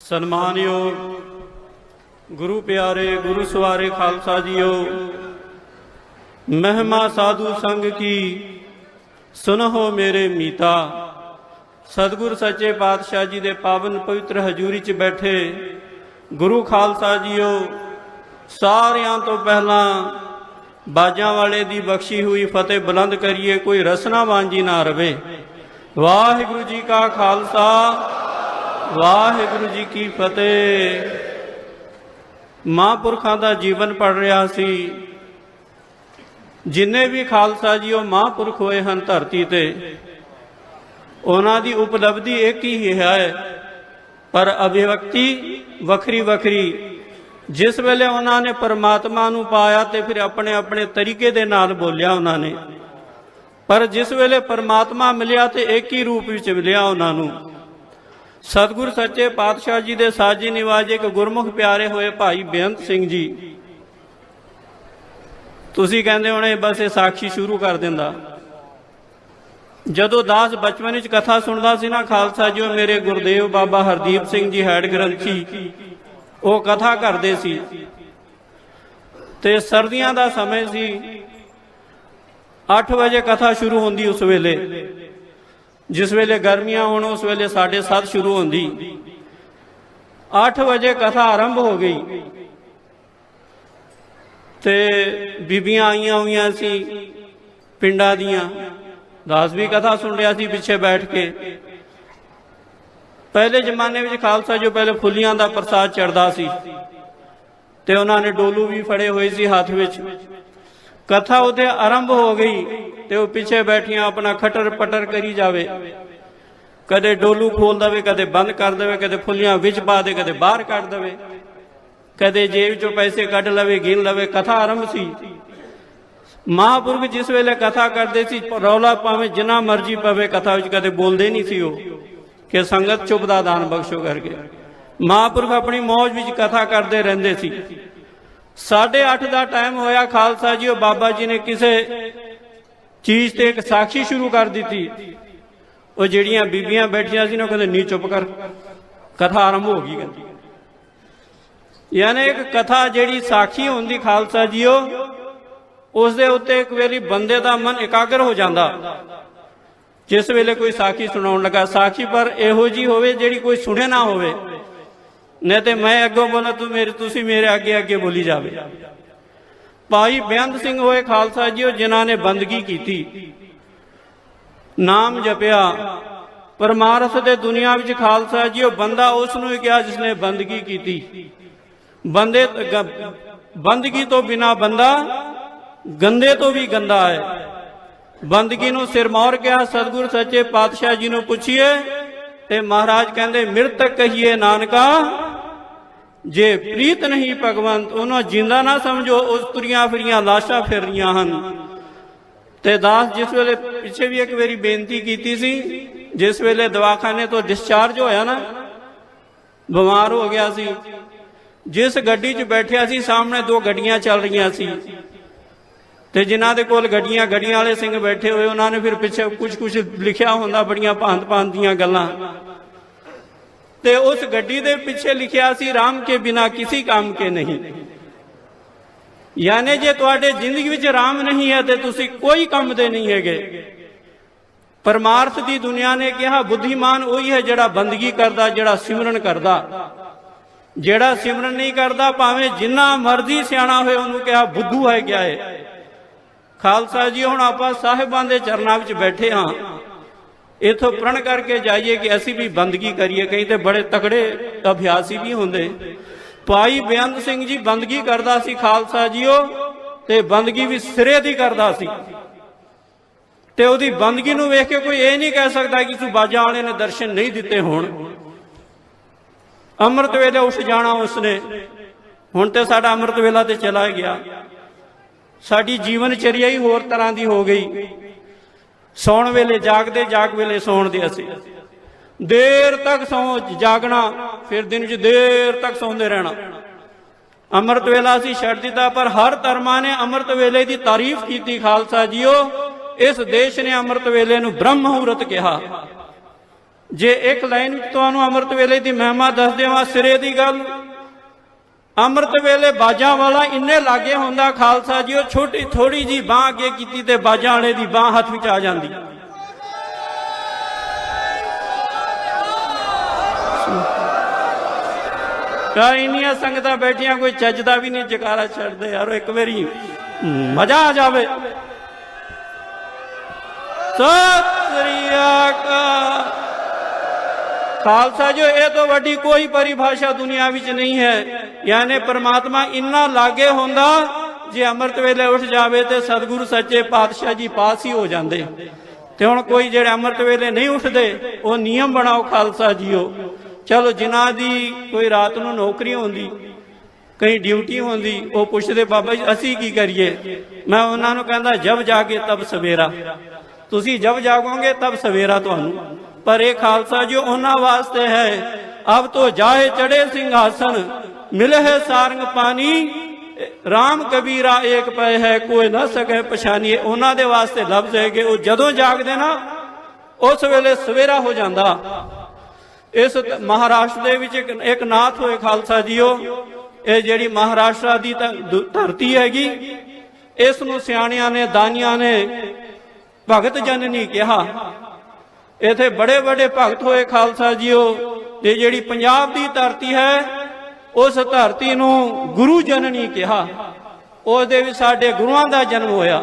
ਸਨਮਾਨਿਓ ਗੁਰੂ ਪਿਆਰੇ, ਗੁਰੂ ਸਵਾਰੇ ਖਾਲਸਾ ਜੀਓ। ਮਹਿਮਾ ਸਾਧੂ ਸੰਗ ਕੀ, ਸੁਨਹੋ ਮੇਰੇ ਮੀਤਾ। ਸਤਿਗੁਰ ਸੱਚੇ ਪਾਤਸ਼ਾਹ ਜੀ ਦੇ ਪਾਵਨ ਪਵਿੱਤਰ ਹਜ਼ੂਰੀ 'ਚ ਬੈਠੇ। ਗੁਰੂ ਖਾਲਸਾ ਜੀਓ, ਸਾਰਿਆਂ ਤੋਂ ਪਹਿਲਾਂ ਬਾਜਾਂ ਵਾਲੇ ਦੀ ਬਖਸ਼ੀ ਹੋਈ ਫਤਿਹ ਬੁਲੰਦ ਕਰੀਏ, ਕੋਈ ਰਸਨਾ ਵਾਂਝੀ ਨਾ ਰਵੇ। ਵਾਹਿਗੁਰੂ ਜੀ ਕਾ ਖਾਲਸਾ ਵਾਹਿਗੁਰੂ ਜੀ ਕੀ ਫਤਿਹ। ਮਹਾਂਪੁਰਖਾਂ ਦਾ ਜੀਵਨ ਪੜ ਰਿਹਾ ਸੀ। ਜਿੰਨੇ ਵੀ ਖਾਲਸਾ ਜੀ ਉਹ ਮਹਾਂਪੁਰਖ ਹੋਏ ਹਨ ਧਰਤੀ ਤੇ, ਉਹਨਾਂ ਦੀ ਉਪਲਬਧੀ ਇੱਕ ਹੀ ਹੈ। ਪਰ ਅਭਿਵਿਅਕਤੀ ਵੱਖਰੀ ਵੱਖਰੀ। ਜਿਸ ਵੇਲੇ ਉਹਨਾਂ ਨੇ ਪਰਮਾਤਮਾ ਨੂੰ ਪਾਇਆ ਤੇ ਫਿਰ ਆਪਣੇ ਆਪਣੇ ਤਰੀਕੇ ਦੇ ਨਾਲ ਬੋਲਿਆ ਉਹਨਾਂ ਨੇ। ਪਰ ਜਿਸ ਵੇਲੇ ਪਰਮਾਤਮਾ ਮਿਲਿਆ ਤੇ ਇੱਕ ਹੀ ਰੂਪ ਵਿੱਚ ਮਿਲਿਆ ਉਹਨਾਂ ਨੂੰ। ਸਤਿਗੁਰ ਸੱਚੇ ਪਾਤਸ਼ਾਹ ਜੀ ਦੇ ਸਾਜੀ ਨਿਵਾਜ ਇੱਕ ਗੁਰਮੁਖ ਪਿਆਰੇ ਹੋਏ ਭਾਈ ਬੇਅੰਤ ਸਿੰਘ ਜੀ। ਤੁਸੀਂ ਕਹਿੰਦੇ ਹੋਣੇ, ਬਸ ਇਹ ਸਾਖੀ ਸ਼ੁਰੂ ਕਰ ਦਿੰਦਾ। ਜਦੋਂ ਦਾਸ ਬਚਪਨ ਵਿੱਚ ਕਥਾ ਸੁਣਦਾ ਸੀ ਨਾ ਖਾਲਸਾ ਜੀ, ਉਹ ਮੇਰੇ ਗੁਰਦੇਵ ਬਾਬਾ ਹਰਦੀਪ ਸਿੰਘ ਜੀ ਹੈਡ ਗ੍ਰੰਥੀ ਉਹ ਕਥਾ ਕਰਦੇ ਸੀ। ਤੇ ਸਰਦੀਆਂ ਦਾ ਸਮੇਂ ਸੀ। 8 ਵਜੇ ਕਥਾ ਸ਼ੁਰੂ ਹੁੰਦੀ ਉਸ ਵੇਲੇ। ਜਿਸ ਵੇਲੇ ਗਰਮੀਆਂ ਹੋਣ, ਉਸ ਵੇਲੇ 7:30 ਸ਼ੁਰੂ ਹੁੰਦੀ। 8 ਵਜੇ ਕਥਾ ਆਰੰਭ ਹੋ ਗਈ। ਤੇ ਬੀਬੀਆਂ ਆਈਆਂ ਹੋਈਆਂ ਸੀ ਪਿੰਡਾਂ ਦੀਆਂ। ਦਾਸ ਵੀ ਕਥਾ ਸੁਣ ਰਿਹਾ ਸੀ ਪਿੱਛੇ ਬੈਠ ਕੇ। ਪਹਿਲੇ ਜ਼ਮਾਨੇ ਵਿੱਚ ਖਾਲਸਾ ਜੋ ਪਹਿਲੇ ਫੁੱਲੀਆਂ ਦਾ ਪ੍ਰਸਾਦ ਚੜਦਾ ਸੀ। ਤੇ ਉਹਨਾਂ ਨੇ ਡੋਲੂ ਵੀ ਫੜੇ ਹੋਏ ਸੀ ਹੱਥ ਵਿੱਚ। ਕਥਾ ਉਹਦੇ ਆਰੰਭ ਹੋ ਗਈ ਤੇ ਉਹ ਪਿੱਛੇ ਬੈਠੀਆਂ ਆਪਣਾ ਖਟਰ ਪਟਰ ਕਰੀ ਜਾਵੇ। ਕਦੇ ਡੋਲੂ ਖੋਲ ਦਵੇ, ਕਦੇ ਬੰਦ ਕਰ ਦੇਵੇ, ਕਦੇ ਫੁੱਲੀਆਂ ਵਿੱਚ ਪਾ ਦੇ, ਕਦੇ ਬਾਹਰ ਕੱਢ ਦੇਵੇ। ਕਦੇ ਜੇਬ ਚੋਂ ਪੈਸੇ ਕੱਢ ਲਵੇ, ਗਿਣ ਲਵੇ, ਕਥਾ ਆਰੰਭ ਸੀ। ਮਹਾਂਪੁਰਖ ਜਿਸ ਵੇਲੇ ਕਥਾ ਕਰਦੇ ਸੀ, ਰੌਲਾ ਭਾਵੇਂ ਜਿੰਨਾ ਮਰਜ਼ੀ ਪਵੇ, ਕਥਾ ਵਿੱਚ ਕਦੇ ਬੋਲਦੇ ਨਹੀਂ ਸੀ ਉਹ ਕਿ ਸੰਗਤ ਚੁੱਪ ਦਾ ਦਾਨ ਬਖਸ਼ੋ ਕਰਕੇ। ਮਹਾਂਪੁਰਖ ਆਪਣੀ ਮੌਜ ਵਿੱਚ ਕਥਾ ਕਰਦੇ ਰਹਿੰਦੇ ਸੀ। 8:30 ਦਾ ਟਾਈਮ ਹੋਇਆ ਖਾਲਸਾ ਜੀ, ਉਹ ਬਾਬਾ ਜੀ ਨੇ ਕਿਸੇ ਚੀਜ਼ ਤੇ ਇੱਕ ਸਾਖੀ ਸ਼ੁਰੂ ਕਰ ਦਿੱਤੀ। ਉਹ ਜਿਹੜੀਆਂ ਬੀਬੀਆਂ ਬੈਠੀਆਂ ਸੀ ਨਾ, ਉਹ ਕਹਿੰਦੇ, ਨੀ ਚੁੱਪ ਕਰ, ਕਥਾ ਆਰੰਭ ਹੋ ਗਈ ਕਹਿੰਦੀ। ਯਾਨੀ ਇੱਕ ਕਥਾ ਜਿਹੜੀ ਸਾਖੀ ਹੁੰਦੀ ਖਾਲਸਾ ਜੀਓ ਉਸ ਦੇ ਉੱਤੇ ਇੱਕ ਵਾਰੀ ਬੰਦੇ ਦਾ ਮਨ ਇਕਾਗਰ ਹੋ ਜਾਂਦਾ। ਜਿਸ ਵੇਲੇ ਕੋਈ ਸਾਖੀ ਸੁਣਾਉਣ ਲੱਗਾ, ਸਾਖੀ ਪਰ ਇਹੋ ਜੀ ਹੋਵੇ ਜਿਹੜੀ ਕੋਈ ਸੁਣੇ ਨਾ ਹੋਵੇ। ਨਹੀਂ ਤੇ ਮੈਂ ਅੱਗੋਂ ਬੋਲਾਂ, ਤੂੰ ਮੇਰੇ ਤੁਸੀਂ ਮੇਰੇ ਅੱਗੇ ਅੱਗੇ ਬੋਲੀ ਜਾਵੇ। ਭਾਈ ਬੇਅੰਤ ਸਿੰਘ ਹੋਏ ਖਾਲਸਾ ਜੀ ਜੀਓ ਜਿਨ੍ਹਾਂ ਨੇ ਬੰਦਗੀ ਕੀਤੀ। ਨਾਮ ਜਪਿਆ। ਪਰਮਾਰਥ ਦੇ ਦੁਨੀਆ ਵਿੱਚ ਖਾਲਸਾ ਜੀਓ ਬੰਦਾ ਉਸ ਨੂੰ ਹੀ ਕਿਹਾ ਜਿਸ ਨੇ ਬੰਦਗੀ ਕੀਤੀ। ਬੰਦੇ ਬੰਦਗੀ ਤੋਂ ਬਿਨਾ ਬੰਦਾ ਗੰਦੇ ਤੋਂ ਵੀ ਗੰਦਾ ਹੈ। ਬੰਦਗੀ ਨੂੰ ਸਿਰਮੌਰ ਕਿਹਾ, ਸਤਿਗੁਰ ਸੱਚੇ ਪਾਤਸ਼ਾਹ ਜੀ ਨੂੰ ਪੁੱਛੀਏ ਤੇ ਮਹਾਰਾਜ ਕਹਿੰਦੇ ਮਿਰਤਕ ਕਹੀਏ ਨਾਨਕਾ ਜੇ ਪ੍ਰੀਤ ਨਹੀਂ ਭਗਵੰਤ, ਉਹਨਾਂ ਜਿੰਦਾ ਨਾ ਸਮਝੋ, ਉਸ ਤੁਰੀਆਂ ਫਿਰੀਆਂ ਲਾਸ਼ਾਂ ਫਿਰ ਰਹੀਆਂ ਹਨ। ਤੇ ਦਾਸ ਜਿਸ ਵੇਲੇ ਪਿੱਛੇ ਵੀ ਇੱਕ ਵਾਰੀ ਬੇਨਤੀ ਕੀਤੀ ਸੀ, ਜਿਸ ਵੇਲੇ ਦਵਾਖਾਨੇ ਤੋਂ ਡਿਸਚਾਰਜ ਹੋਇਆ ਨਾ, ਬਿਮਾਰ ਹੋ ਗਿਆ ਸੀ। ਜਿਸ ਗੱਡੀ 'ਚ ਬੈਠਿਆ ਸੀ, ਸਾਹਮਣੇ ਦੋ ਗੱਡੀਆਂ ਚੱਲ ਰਹੀਆਂ ਸੀ। ਤੇ ਜਿਨ੍ਹਾਂ ਦੇ ਕੋਲ ਗੱਡੀਆਂ ਗੱਡੀਆਂ ਵਾਲੇ ਸਿੰਘ ਬੈਠੇ ਹੋਏ, ਉਹਨਾਂ ਨੇ ਫਿਰ ਪਿੱਛੇ ਕੁਝ ਕੁਝ ਲਿਖਿਆ ਹੁੰਦਾ, ਬੜੀਆਂ ਭਾਂਤ ਭਾਂਤ ਦੀਆਂ ਗੱਲਾਂ। ਤੇ ਉਸ ਗੱਡੀ ਦੇ ਪਿੱਛੇ ਲਿਖਿਆ ਸੀ, ਰਾਮ ਕੇ ਬਿਨਾ ਕਿਸੇ ਕੰਮ ਕੇ ਨਹੀਂ। ਯਾਨੀ ਜੇ ਤੁਹਾਡੇ ਜ਼ਿੰਦਗੀ ਵਿੱਚ ਰਾਮ ਨਹੀਂ ਹੈ, ਤੇ ਤੁਸੀਂ ਕੋਈ ਕੰਮ ਦੇ ਨਹੀਂ ਹੈਗੇ। ਪਰਮਾਰਥ ਦੀ ਦੁਨੀਆ ਨੇ ਕਿਹਾ, ਬੁੱਧੀਮਾਨ ਉਹੀ ਹੈ ਜਿਹੜਾ ਬੰਦਗੀ ਕਰਦਾ, ਜਿਹੜਾ ਸਿਮਰਨ ਕਰਦਾ। ਜਿਹੜਾ ਸਿਮਰਨ ਨਹੀਂ ਕਰਦਾ, ਭਾਵੇਂ ਜਿੰਨਾ ਮਰਜ਼ੀ ਸਿਆਣਾ ਹੋਏ, ਉਹਨੂੰ ਕਿਹਾ, ਬੁੱਧੂ ਹੈ ਗਿਆ ਹੈ ਖਾਲਸਾ ਜੀ, ਹੁਣ ਆਪਾਂ ਸਾਹਿਬਾਂ ਦੇ ਚਰਨਾਂ ਵਿੱਚ ਬੈਠੇ ਹਾਂ। ਇਥੋਂ ਪ੍ਰਣ ਕਰਕੇ ਜਾਈਏ ਕਿ ਅਸੀਂ ਵੀ ਬੰਦਗੀ ਕਰੀਏ, ਕਈ ਤੇ ਬੜੇ ਤਕੜੇ ਅਭਿਆਸੀ ਵੀ ਹੁੰਦੇ। ਭਾਈ ਬੇਅੰਤ ਸਿੰਘ ਜੀ ਬੰਦਗੀ ਕਰਦਾ ਸੀ ਖਾਲਸਾ ਜੀਓ ਤੇ ਬੰਦਗੀ ਵੀ ਸਿਰੇ ਦੀ ਕਰਦਾ ਸੀ। ਤੇ ਉਹਦੀ ਬੰਦਗੀ ਨੂੰ ਵੇਖ ਕੇ ਕੋਈ ਇਹ ਨਹੀਂ ਕਹਿ ਸਕਦਾ ਕਿ ਤੂੰ ਬਾਜਾ ਵਾਲੇ ਨੇ ਦਰਸ਼ਨ ਨਹੀਂ ਦਿੱਤੇ ਹੋਣ। ਅੰਮ੍ਰਿਤ ਵੇਲੇ ਉਸ ਜਾਣਾ ਉਸਨੇ। ਹੁਣ ਤੇ ਸਾਡਾ ਅੰਮ੍ਰਿਤ ਵੇਲਾ ਤੇ ਚਲਾ ਗਿਆ। ਸਾਡੀ ਜੀਵਨ ਚਰਿਆ ਹੀ ਹੋਰ ਤਰ੍ਹਾਂ ਦੀ ਹੋ ਗਈ। ਸੌਣ ਵੇਲੇ ਜਾਗਦੇ, ਜਾਗ ਵੇਲੇ ਸੌਣ ਦੇ ਅਸੀਂ। ਦੇਰ ਤੱਕ ਸੌ ਜਾਗਣਾ, ਫਿਰ ਦਿਨ 'ਚ ਦੇਰ ਤੱਕ ਸੌਂਦੇ ਰਹਿਣਾ। ਅੰਮ੍ਰਿਤ ਵੇਲਾ ਅਸੀਂ ਛੱਡ ਦਿੱਤਾ, ਪਰ ਹਰ ਧਰਮਾਂ ਨੇ ਅੰਮ੍ਰਿਤ ਵੇਲੇ ਦੀ ਤਾਰੀਫ ਕੀਤੀ, ਖਾਲਸਾ ਜੀਓ। ਇਸ ਦੇਸ਼ ਨੇ ਅੰਮ੍ਰਿਤ ਵੇਲੇ ਨੂੰ ਬ੍ਰਹਮ ਮੁਹੂਰਤ ਕਿਹਾ। ਜੇ ਇੱਕ ਲਾਈਨ ਵਿੱਚ ਤੁਹਾਨੂੰ ਅੰਮ੍ਰਿਤ ਵੇਲੇ ਦੀ ਮਹਿਮਾ ਦੱਸ ਦੇਵਾਂ, ਸਿਰੇ ਦੀ ਗੱਲ ਅੰਮ੍ਰਿਤ ਵੇਲੇ ਬਾਜਾਂ ਵਾਲਾ ਇੰਨੇ ਲਾਗੇ ਹੁੰਦਾ ਖਾਲਸਾ ਜੀ, ਉਹ ਛੋਟੀ ਥੋੜੀ ਜੀ ਬਾਹ ਅੱਗੇ ਕੀਤੀ ਤੇ ਬਾਜਾਂ ਵਾਲੇ ਦੀ ਬਾਹ ਹੱਥ ਵਿੱਚ ਆ ਜਾਂਦੀ। ਕਾ ਇੰਨੀਆਂ ਸੰਗਤਾਂ ਬੈਠੀਆਂ, ਕੋਈ ਚੱਜ ਦਾ ਵੀ ਨਹੀਂ, ਜਕਾਰਾ ਛੱਡਦੇ ਯਾਰ ਇੱਕ ਵਾਰੀ ਮਜ਼ਾ ਆ ਜਾਵੇ। ਸਤਿ ਸ੍ਰੀ ਅਕਾਲ। ਖਾਲਸਾ ਜੋ ਇਹ ਤੋਂ ਵੱਡੀ ਕੋਈ ਪਰਿਭਾਸ਼ਾ ਦੁਨੀਆ ਵਿੱਚ ਨਹੀਂ ਹੈ। ਯਾਨੀ ਪਰਮਾਤਮਾ ਇੰਨਾ ਲਾਗੇ ਹੁੰਦਾ, ਜੇ ਅੰਮ੍ਰਿਤ ਵੇਲੇ ਉੱਠ ਜਾਵੇ ਤੇ ਸਤਿਗੁਰੂ ਸੱਚੇ ਪਾਤਸ਼ਾਹ ਜੀ ਪਾਸ ਹੀ ਹੋ ਜਾਂਦੇ। ਤੇ ਹੁਣ ਕੋਈ ਜਿਹੜੇ ਅੰਮ੍ਰਿਤ ਵੇਲੇ ਨਹੀਂ ਉੱਠਦੇ, ਉਹ ਨਿਯਮ ਬਣਾਓ ਖਾਲਸਾ ਜੀਓ। ਚਲੋ ਜਿਨ੍ਹਾਂ ਦੀ ਕੋਈ ਰਾਤ ਨੂੰ ਨੌਕਰੀ ਹੁੰਦੀ, ਕਈ ਡਿਊਟੀ ਹੁੰਦੀ, ਉਹ ਪੁੱਛਦੇ, ਬਾਬਾ ਜੀ, ਅਸੀਂ ਕੀ ਕਰੀਏ? ਮੈਂ ਉਹਨਾਂ ਨੂੰ ਕਹਿੰਦਾ, ਜਬ ਜਾਗੇ ਤਬ ਸਵੇਰਾ। ਤੁਸੀਂ ਜਬ ਜਾਗੋਗੇ ਤਬ ਸਵੇਰਾ ਤੁਹਾਨੂੰ। ਪਰ ਇਹ ਖਾਲਸਾ ਜੋ ਉਹਨਾਂ ਵਾਸਤੇ ਹੈ, ਅਬ ਤੋ ਜਾਏ ਚੜੇ ਸਿੰਘਾਸਨ, ਮਿਲੇ ਹੈ ਸਾਰੰਗ ਪਾਣੀ RAM ਕਬੀਰਾ ਏਕ ਪਏ ਹੈ, ਕੋਈ ਨਾ ਸਕੇ ਪਛਾਨੀਏ, ਉਹਨਾਂ ਦੇ ਵਾਸਤੇ ਲਫ਼ਜ਼ ਹੈਗੇ, ਉਹ ਜਦੋਂ ਜਾਗਦੇ ਨਾ, ਉਸ ਵੇਲੇ ਸਵੇਰਾ ਹੋ ਜਾਂਦਾ। ਇਸ ਮਹਾਰਾਸ਼ਟਰ ਦੇ ਵਿੱਚ ਇੱਕ ਨਾਥ ਹੋਏ ਖਾਲਸਾ ਜੀਓ, ਇਹ ਜਿਹੜੀ ਮਹਾਰਾਸ਼ਟਰ ਦੀ ਧ- ਧਰਤੀ ਹੈਗੀ, ਇਸ ਨੂੰ ਸਿਆਣਿਆਂ ਨੇ, ਦਾਨੀਆਂ ਨੇ ਭਗਤ ਜਨ ਜਨਨੀ ਕਿਹਾ ਇਥੇ ਬੜੇ ਬੜੇ ਭਗਤ ਹੋਏ ਖਾਲਸਾ ਜੀਓ, ਤੇ ਜਿਹੜੀ ਪੰਜਾਬ ਦੀ ਧਰਤੀ ਹੈ, ਉਸ ਧਰਤੀ ਨੂੰ ਗੁਰੂ ਜਨਨੀ ਕਿਹਾ। ਉਸ ਦੇ ਵਿੱਚ ਸਾਡੇ ਗੁਰੂਆਂ ਦਾ ਜਨਮ ਹੋਇਆ।